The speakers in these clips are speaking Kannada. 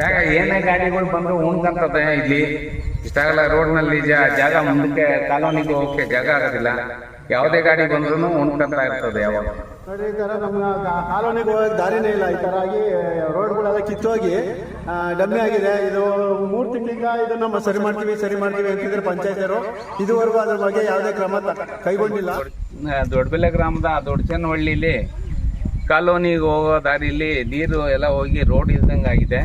ಜಾಗ ಏನೇ ಗಾಡಿಗಳು ಬಂದ್ರು ಉಣ್ಕಂತದೆ ಇಲ್ಲಿ. ಇಷ್ಟಾಗಲ್ಲ ರೋಡ್ನಲ್ಲಿ ಜಾಗ ಮುಂದಕ್ಕೆ ಕಾಲೋನಿಗೆ ಹೋಗಕ್ಕೆ ಜಾಗ ಆಗೋದಿಲ್ಲ. ಯಾವುದೇ ಗಾಡಿ ಬಂದ್ರು ಉಣ್ಕಂತ ಇರ್ತದೆ ಯಾವಾಗ. ನೋಡಿ ಈ ಥರ ನಮ್ಮ ಕಾಲೋನಿಗೆ ಹೋಗಕ್ಕೆ ದಾರಿನೇ ಇಲ್ಲ. ಈ ತರ ಆಗಿ ರೋಡ್ಗಳೆಲ್ಲ ಕಿತ್ತೋಗಿ ಡಮ್ಮಿ ಆಗಿದೆ. ಇದು ಮೂರು ತಿಂಗಳಿಂದ ಇದು ನಮ್ಮ ಸರಿ ಮಾಡ್ತೀವಿ ಸರಿ ಮಾಡ್ತೀವಿ ಅಂತಿದ್ರೆ ಪಂಚಾಯತರು. ಇದುವರೆಗೂ ಅದ್ರ ಬಗ್ಗೆ ಯಾವುದೇ ಕ್ರಮ ಕೈಗೊಂಡಿಲ್ಲ. ದೊಡ್ಡಬೆಲೆ ಗ್ರಾಮದ ದೊಡ್ಡಚನಹಳ್ಳಿಲಿ ಕಾಲೋನಿಗೆ ಹೋಗೋ ದಾರಿಲಿ ನೀರು ಎಲ್ಲ ಹೋಗಿ ರೋಡ್ ಇದ್ದಂಗೆ ಆಗಿದೆ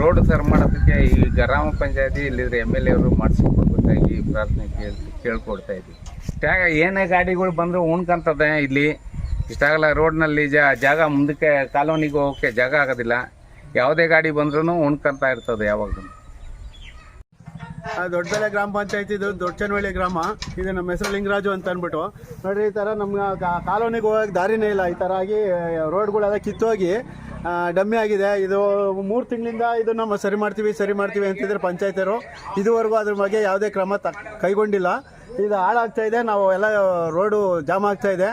ರೋಡ್ ಸರ್ ಮಾಡೋದಕ್ಕೆ ಈ ಗ್ರಾಮ ಪಂಚಾಯತಿ ಇಲ್ಲಿದ್ರೆ ಎಂ ಎಲ್ ಎ ಅವರು ಮಾಡಿಸ್ಕೊಡ್ಬೇಕಾಗಿ ಪ್ರಾರ್ಥನೆ ಕೇಳಿ, ಕೇಳ್ಕೊಡ್ತಾ ಇದ್ವಿ ಇಷ್ಟಾಗ ಏನೇ ಗಾಡಿಗಳು ಬಂದರೂ ಉಣ್ಕಂತದೆ ಇಲ್ಲಿ. ಇಷ್ಟಾಗಲ್ಲ ರೋಡ್ನಲ್ಲಿ ಜಾಗ ಮುಂದಕ್ಕೆ ಕಾಲೋನಿಗೆ ಹೋಗೋಕ್ಕೆ ಜಾಗ ಆಗೋದಿಲ್ಲ. ಯಾವುದೇ ಗಾಡಿ ಬಂದ್ರೂ ಉಣ್ಕಂತ ಇರ್ತದೆ ಯಾವಾಗಲೂ. ದೊಡ್ಡಬೆಲೆ ಗ್ರಾಮ ಪಂಚಾಯತಿ ಇದು ದೊಡ್ಡಚನವಳ್ಳಿ ಗ್ರಾಮ. ಇದು ನಮ್ಮ ಹೆಸರು ಲಿಂಗರಾಜು ಅಂತ ಅಂದ್ಬಿಟ್ಟು. ನೋಡ್ರಿ, ಈ ಥರ ನಮ್ಮ ಕಾಲೋನಿಗೆ ಹೋಗೋಕೆ ದಾರಿನೇ ಇಲ್ಲ. ಈ ಥರ ಆಗಿ ರೋಡ್ಗಳೆಲ್ಲ ಕಿತ್ತೋಗಿ ಡಮ್ಮಿ ಆಗಿದೆ. ಇದು ಮೂರು ತಿಂಗಳಿಂದ ಇದು ನಮ್ಮ ಸರಿ ಮಾಡ್ತೀವಿ ಸರಿ ಮಾಡ್ತೀವಿ ಅಂತಿದ್ರೆ ಪಂಚಾಯತರು. ಇದುವರೆಗೂ ಅದ್ರ ಬಗ್ಗೆ ಯಾವುದೇ ಕ್ರಮ ಕೈಗೊಂಡಿಲ್ಲ. ಇದು ಹಾಳಾಗ್ತಾ ಇದೆ. ನಾವು ಎಲ್ಲ ರೋಡು ಜಾಮ್ ಆಗ್ತಾ ಇದೆ.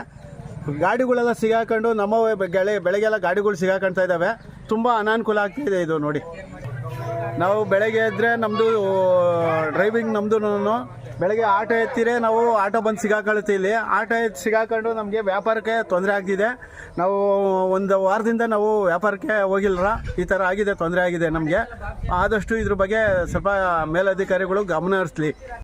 ಗಾಡಿಗಳೆಲ್ಲ ಸಿಗಾಕೊಂಡು ನಮ್ಮ ಗೆಳೆ, ಬೆಳಗ್ಗೆಲ್ಲ ಗಾಡಿಗಳು ಸಿಗಾಕೊಳ್ತಾ ಇದ್ದಾವೆ. ತುಂಬ ಅನಾನುಕೂಲ ಆಗ್ತಿದೆ ಇದು ನೋಡಿ. ನಾವು ಬೆಳಗ್ಗೆ ಎದ್ದರೆ ನಮ್ಮದು ಡ್ರೈವಿಂಗ್ ನಮ್ಮದು ಬೆಳಗ್ಗೆ ಆಟೋ ಎತ್ತಿರೇ ನಾವು ಆಟೋ ಬಂದು ಸಿಗಾಕೊಳ್ಳುತ್ತೆ ಇಲ್ಲಿ. ಆಟೋ ಎತ್ತಿ ಸಿಗಾಕೊಂಡು ನಮಗೆ ವ್ಯಾಪಾರಕ್ಕೆ ತೊಂದರೆ ಆಗ್ತಿದೆ. ನಾವು ಒಂದು ವಾರದಿಂದ ನಾವು ವ್ಯಾಪಾರಕ್ಕೆ ಹೋಗಿಲ್ಲ ಈ ಥರ ಆಗಿದೆ, ತೊಂದರೆ ಆಗಿದೆ ನಮಗೆ. ಆದಷ್ಟು ಇದ್ರ ಬಗ್ಗೆ ಸ್ವಲ್ಪ ಮೇಲಧಿಕಾರಿಗಳು ಗಮನ ಹರಿಸ್ಲಿ.